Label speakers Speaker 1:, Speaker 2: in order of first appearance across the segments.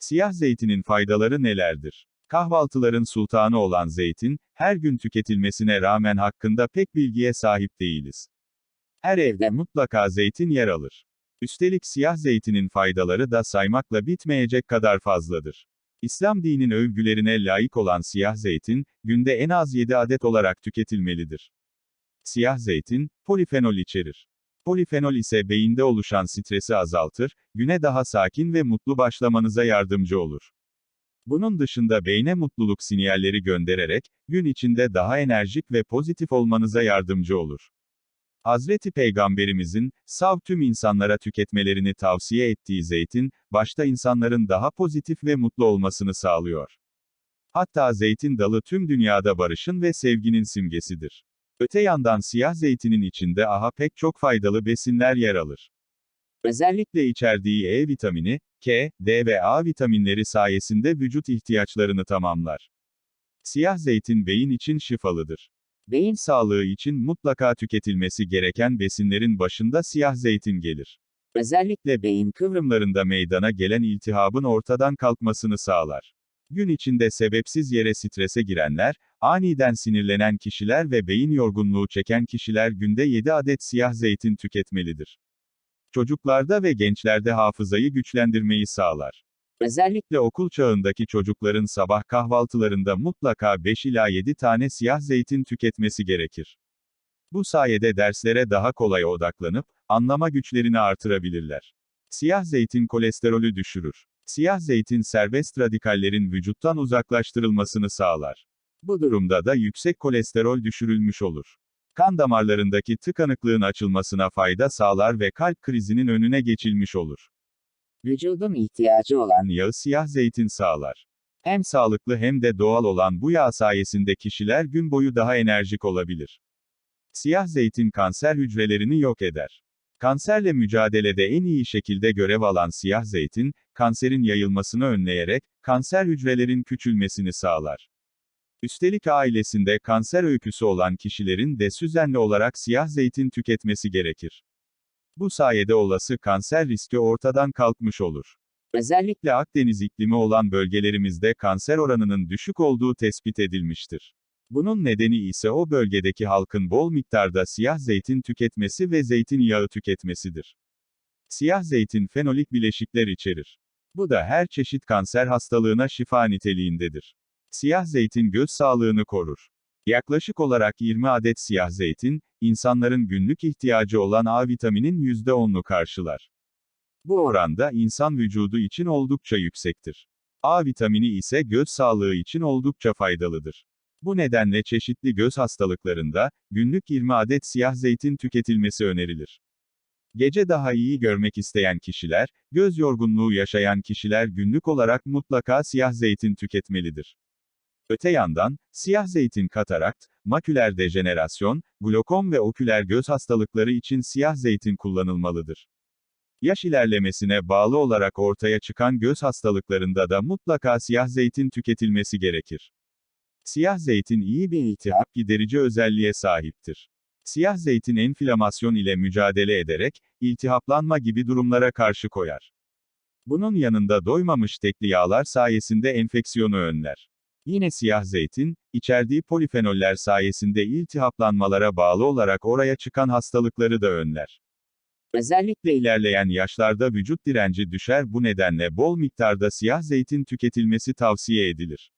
Speaker 1: Siyah zeytinin faydaları nelerdir? Kahvaltıların sultanı olan zeytin, her gün tüketilmesine rağmen hakkında pek bilgiye sahip değiliz. Her evde mutlaka zeytin yer alır. Üstelik siyah zeytinin faydaları da saymakla bitmeyecek kadar fazladır. İslam dinin övgülerine layık olan siyah zeytin, günde en az 7 adet olarak tüketilmelidir. Siyah zeytin, polifenol içerir. Polifenol ise beyinde oluşan stresi azaltır, güne daha sakin ve mutlu başlamanıza yardımcı olur. Bunun dışında beyne mutluluk sinyalleri göndererek, gün içinde daha enerjik ve pozitif olmanıza yardımcı olur. Hazreti Peygamberimizin, sav tüm insanlara tüketmelerini tavsiye ettiği zeytin, başta insanların daha pozitif ve mutlu olmasını sağlıyor. Hatta zeytin dalı tüm dünyada barışın ve sevginin simgesidir. Öte yandan siyah zeytinin içinde aha pek çok faydalı besinler yer alır. Özellikle içerdiği E vitamini, K, D ve A vitaminleri sayesinde vücut ihtiyaçlarını tamamlar. Siyah zeytin beyin için şifalıdır. Beyin sağlığı için mutlaka tüketilmesi gereken besinlerin başında siyah zeytin gelir. Özellikle beyin kıvrımlarında meydana gelen iltihabın ortadan kalkmasını sağlar. Gün içinde sebepsiz yere strese girenler, aniden sinirlenen kişiler ve beyin yorgunluğu çeken kişiler günde 7 adet siyah zeytin tüketmelidir. Çocuklarda ve gençlerde hafızayı güçlendirmeyi sağlar. Özellikle okul çağındaki çocukların sabah kahvaltılarında mutlaka 5 ila 7 tane siyah zeytin tüketmesi gerekir. Bu sayede derslere daha kolay odaklanıp, anlama güçlerini artırabilirler. Siyah zeytin kolesterolü düşürür. Siyah zeytin serbest radikallerin vücuttan uzaklaştırılmasını sağlar. Bu durumda da yüksek kolesterol düşürülmüş olur. Kan damarlarındaki tıkanıklığın açılmasına fayda sağlar ve kalp krizinin önüne geçilmiş olur. Vücudun ihtiyacı olan yağı siyah zeytin sağlar. Hem sağlıklı hem de doğal olan bu yağ sayesinde kişiler gün boyu daha enerjik olabilir. Siyah zeytin kanser hücrelerini yok eder. Kanserle mücadelede en iyi şekilde görev alan siyah zeytin, kanserin yayılmasını önleyerek, kanser hücrelerin küçülmesini sağlar. Üstelik ailesinde kanser öyküsü olan kişilerin de süzenli olarak siyah zeytin tüketmesi gerekir. Bu sayede olası kanser riski ortadan kalkmış olur. Özellikle Akdeniz iklimi olan bölgelerimizde kanser oranının düşük olduğu tespit edilmiştir. Bunun nedeni ise o bölgedeki halkın bol miktarda siyah zeytin tüketmesi ve zeytinyağı tüketmesidir. Siyah zeytin fenolik bileşikler içerir. Bu da her çeşit kanser hastalığına şifa niteliğindedir. Siyah zeytin göz sağlığını korur. Yaklaşık olarak 20 adet siyah zeytin, insanların günlük ihtiyacı olan A vitaminin %10'unu karşılar. Bu oranda insan vücudu için oldukça yüksektir. A vitamini ise göz sağlığı için oldukça faydalıdır. Bu nedenle çeşitli göz hastalıklarında, günlük 20 adet siyah zeytin tüketilmesi önerilir. Gece daha iyi görmek isteyen kişiler, göz yorgunluğu yaşayan kişiler günlük olarak mutlaka siyah zeytin tüketmelidir. Öte yandan, siyah zeytin katarakt, maküler dejenerasyon, glokom ve oküler göz hastalıkları için siyah zeytin kullanılmalıdır. Yaş ilerlemesine bağlı olarak ortaya çıkan göz hastalıklarında da mutlaka siyah zeytin tüketilmesi gerekir. Siyah zeytin iyi bir iltihap giderici özelliğe sahiptir. Siyah zeytin enflamasyon ile mücadele ederek, iltihaplanma gibi durumlara karşı koyar. Bunun yanında doymamış tekli yağlar sayesinde enfeksiyonu önler. Yine siyah zeytin, içerdiği polifenoller sayesinde iltihaplanmalara bağlı olarak oraya çıkan hastalıkları da önler. Özellikle ilerleyen yaşlarda vücut direnci düşer bu nedenle bol miktarda siyah zeytin tüketilmesi tavsiye edilir.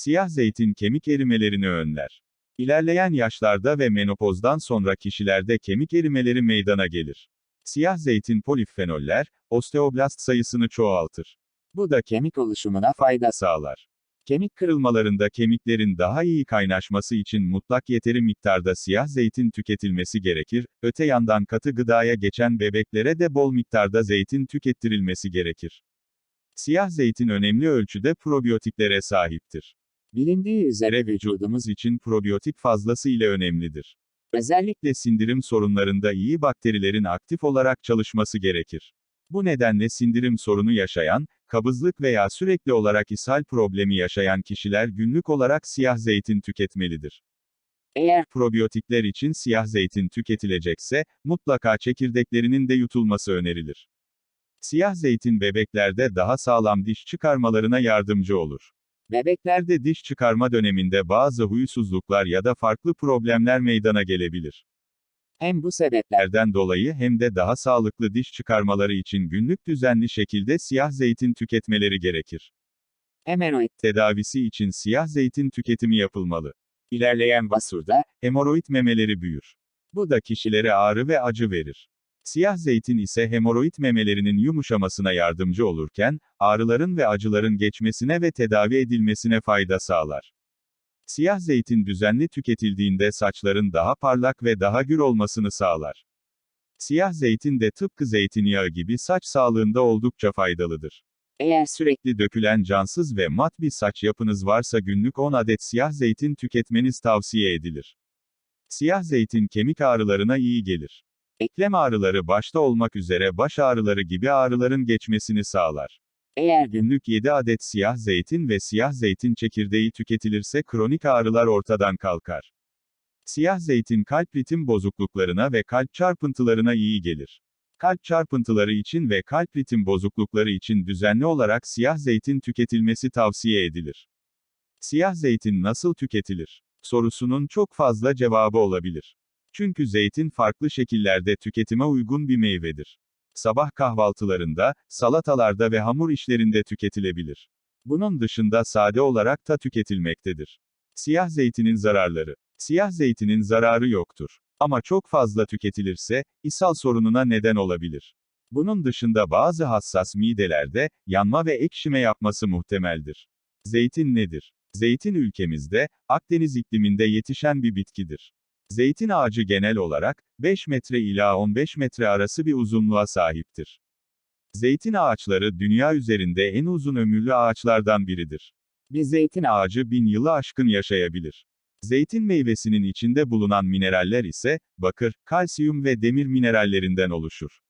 Speaker 1: Siyah zeytin kemik erimelerini önler. İlerleyen yaşlarda ve menopozdan sonra kişilerde kemik erimeleri meydana gelir. Siyah zeytin polifenoller, osteoblast sayısını çoğaltır. Bu da kemik oluşumuna fayda sağlar. Kemik kırılmalarında kemiklerin daha iyi kaynaşması için mutlak yeteri miktarda siyah zeytin tüketilmesi gerekir, öte yandan katı gıdaya geçen bebeklere de bol miktarda zeytin tükettirilmesi gerekir. Siyah zeytin önemli ölçüde probiyotiklere sahiptir. Bilindiği üzere vücudumuz için probiyotik fazlasıyla önemlidir. Özellikle sindirim sorunlarında iyi bakterilerin aktif olarak çalışması gerekir. Bu nedenle sindirim sorunu yaşayan, kabızlık veya sürekli olarak ishal problemi yaşayan kişiler günlük olarak siyah zeytin tüketmelidir. Eğer probiyotikler için siyah zeytin tüketilecekse, mutlaka çekirdeklerinin de yutulması önerilir. Siyah zeytin bebeklerde daha sağlam diş çıkarmalarına yardımcı olur. Bebeklerde diş çıkarma döneminde bazı huysuzluklar ya da farklı problemler meydana gelebilir. Hem bu sebeplerden dolayı hem de daha sağlıklı diş çıkarmaları için günlük düzenli şekilde siyah zeytin tüketmeleri gerekir. Hemoroid tedavisi için siyah zeytin tüketimi yapılmalı. İlerleyen basurda, hemoroid memeleri büyür. Bu da kişilere ağrı ve acı verir. Siyah zeytin ise hemoroid memelerinin yumuşamasına yardımcı olurken, ağrıların ve acıların geçmesine ve tedavi edilmesine fayda sağlar. Siyah zeytin düzenli tüketildiğinde saçların daha parlak ve daha gür olmasını sağlar. Siyah zeytin de tıpkı zeytinyağı gibi saç sağlığında oldukça faydalıdır. Eğer sürekli dökülen cansız ve mat bir saç yapınız varsa günlük 10 adet siyah zeytin tüketmeniz tavsiye edilir. Siyah zeytin kemik ağrılarına iyi gelir. Eklem ağrıları başta olmak üzere baş ağrıları gibi ağrıların geçmesini sağlar. Eğer günlük 7 adet siyah zeytin ve siyah zeytin çekirdeği tüketilirse kronik ağrılar ortadan kalkar. Siyah zeytin kalp ritim bozukluklarına ve kalp çarpıntılarına iyi gelir. Kalp çarpıntıları için ve kalp ritim bozuklukları için düzenli olarak siyah zeytin tüketilmesi tavsiye edilir. Siyah zeytin nasıl tüketilir? Sorusunun çok fazla cevabı olabilir. Çünkü zeytin farklı şekillerde tüketime uygun bir meyvedir. Sabah kahvaltılarında, salatalarda ve hamur işlerinde tüketilebilir. Bunun dışında sade olarak da tüketilmektedir. Siyah zeytinin zararları. Siyah zeytinin zararı yoktur. Ama çok fazla tüketilirse, ishal sorununa neden olabilir. Bunun dışında bazı hassas midelerde, yanma ve ekşime yapması muhtemeldir. Zeytin nedir? Zeytin ülkemizde, Akdeniz ikliminde yetişen bir bitkidir. Zeytin ağacı genel olarak, 5 metre ila 15 metre arası bir uzunluğa sahiptir. Zeytin ağaçları dünya üzerinde en uzun ömürlü ağaçlardan biridir. Bir zeytin ağacı bin yılı aşkın yaşayabilir. Zeytin meyvesinin içinde bulunan mineraller ise, bakır, kalsiyum ve demir minerallerinden oluşur.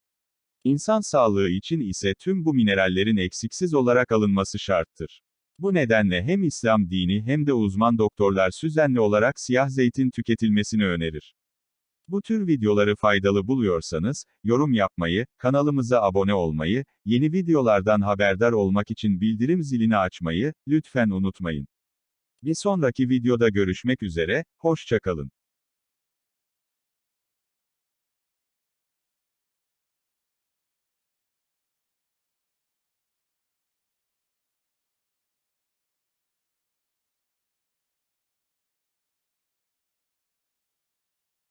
Speaker 1: İnsan sağlığı için ise tüm bu minerallerin eksiksiz olarak alınması şarttır. Bu nedenle hem İslam dini hem de uzman doktorlar süzenli olarak siyah zeytin tüketilmesini önerir. Bu tür videoları faydalı buluyorsanız, yorum yapmayı, kanalımıza abone olmayı, yeni videolardan haberdar olmak için bildirim zilini açmayı, lütfen unutmayın. Bir sonraki videoda görüşmek üzere, hoşçakalın.